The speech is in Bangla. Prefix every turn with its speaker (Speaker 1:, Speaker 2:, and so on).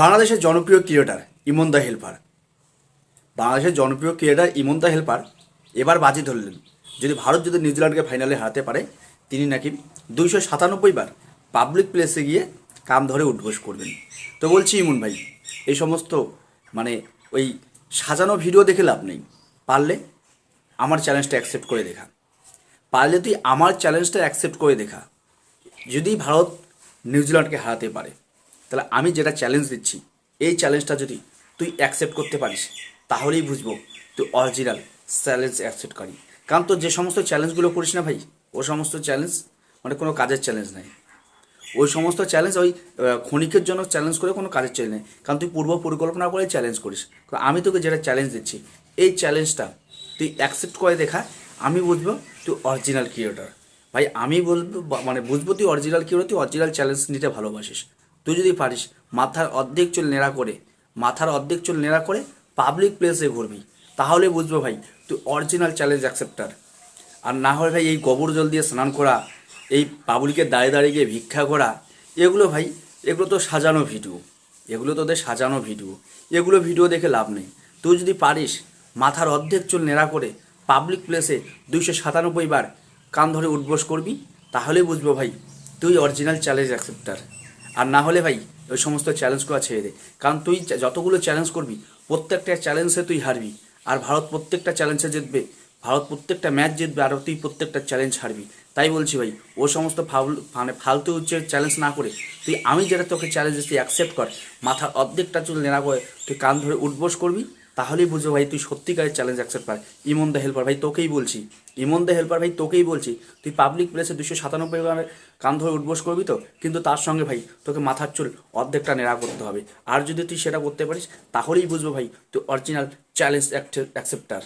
Speaker 1: বাংলাদেশের জনপ্রিয় ক্রিয়েটার ইমন দা হেল্পার। বাংলাদেশের জনপ্রিয় ক্রিয়েটার ইমন দা হেল্পার এবার বাজি ধরলেন। যদি ভারত যদি নিউজিল্যান্ডকে ফাইনালে হারাতে পারে, তিনি নাকি দুইশো সাতানব্বই বার পাবলিক প্লেসে গিয়ে কাম ধরে উদ্ঘোষ করবেন। তো বলছি ইমন ভাই, এই সমস্ত মানে ওই সাজানো ভিডিও দেখে লাভ নেই। পারলে আমার চ্যালেঞ্জটা অ্যাকসেপ্ট করে দেখা। পারলে তুই আমার চ্যালেঞ্জটা অ্যাকসেপ্ট করে দেখা। যদি ভারত নিউজিল্যান্ডকে হারাতে পারে। তাহলে আমি যেটা চ্যালেঞ্জ দিচ্ছি, এই চ্যালেঞ্জটা যদি তুই অ্যাকসেপ্ট করতে পারিস, তাহলেই বুঝব তুই অরিজিনাল চ্যালেঞ্জ অ্যাকসেপ্ট করি। কারণ তোর যে সমস্ত চ্যালেঞ্জগুলো করিস না ভাই, ও সমস্ত চ্যালেঞ্জ মানে কোনো কাজের চ্যালেঞ্জ নাই। ওই সমস্ত চ্যালেঞ্জ ওই ক্ষণিকের জন্য চ্যালেঞ্জ করে কোনো কাজের চ্যালেঞ্জ নেই। কারণ তুই পূর্ব পরিকল্পনা করে চ্যালেঞ্জ করিস। আমি তোকে যেটা চ্যালেঞ্জ দিচ্ছি, এই চ্যালেঞ্জটা তুই অ্যাকসেপ্ট করে দেখা, আমি বুঝব তুই অরিজিনাল ক্রিয়েটার ভাই, আমি বলব মানে বুঝব তুই অরিজিনাল ক্রিয়েটার তুই অরিজিনাল চ্যালেঞ্জ নিতে ভালোবাসিস। তুই যদি পারিস মাথার অর্ধেক চুল নেড়া করে, মাথার অর্ধেক চুল নেড়া করে পাবলিক প্লেসে ঘুরবি। তাহলে বুঝব ভাই, তুই অরিজিনাল চ্যালেঞ্জ অ্যাকসেপ্টার আর না হলে ভাই এই গোবর জল দিয়ে স্নান করা, এই পাবলিকের দাঁড়িয়ে দাঁড়িয়ে গিয়ে ভিক্ষা করা, এগুলো ভাই, এগুলো তো সাজানো ভিডিও এগুলো তোদের সাজানো ভিডিও এগুলো ভিডিও দেখে লাভ নেই। তুই যদি পারিস মাথার অর্ধেক চুল নেড়া করে পাবলিক প্লেসে দুইশো সাতানব্বই বার কান ধরে উঠবোস করবি, তাহলে বুঝব ভাই, তুই অরিজিনাল চ্যালেঞ্জ অ্যাকসেপ্টার আর না হলে ভাই, ওই সমস্ত চ্যালেঞ্জগুলো ছেড়ে দে। কারণ তুই যতগুলো চ্যালেঞ্জ করবি, প্রত্যেকটা চ্যালেঞ্জে তুই হারবি। আর ভারত প্রত্যেকটা চ্যালেঞ্জে জিতবে, ভারত প্রত্যেকটা ম্যাচ জিতবে, আর তুই প্রত্যেকটা চ্যালেঞ্জ হারবি। তাই বলছি ভাই, ও সমস্ত মানে ফালতু হচ্ছে চ্যালেঞ্জ না করে, তুই আমি যেটা তোকে চ্যালেঞ্জ তুই অ্যাকসেপ্ট কর। মাথার অর্ধেকটা চুল নেড়া করে তুই কান ধরে উঠবোস করবি তাহলেই বুঝব ভাই, তুই সত্যিকারের চ্যালেঞ্জ অ্যাকসেপ্ট পার ইমন দ্য হেল্পার ভাই, তোকেই বলছি। ইমন দ্য হেল্পার ভাই, তোকেই বলছি। তুই পাবলিক প্লেসে দুশো সাতানব্বই গ্রামের কান ধরে উঠবোস করবি তো? কিন্তু তার সঙ্গে ভাই, তোকে মাথার চুল অর্ধেকটা নেড়া করতে হবে। আর যদি তুই সেটা করতে পারিস, তাহলেই বুঝব ভাই, তুই অরিজিনাল চ্যালেঞ্জ অ্যাকসেপ্টার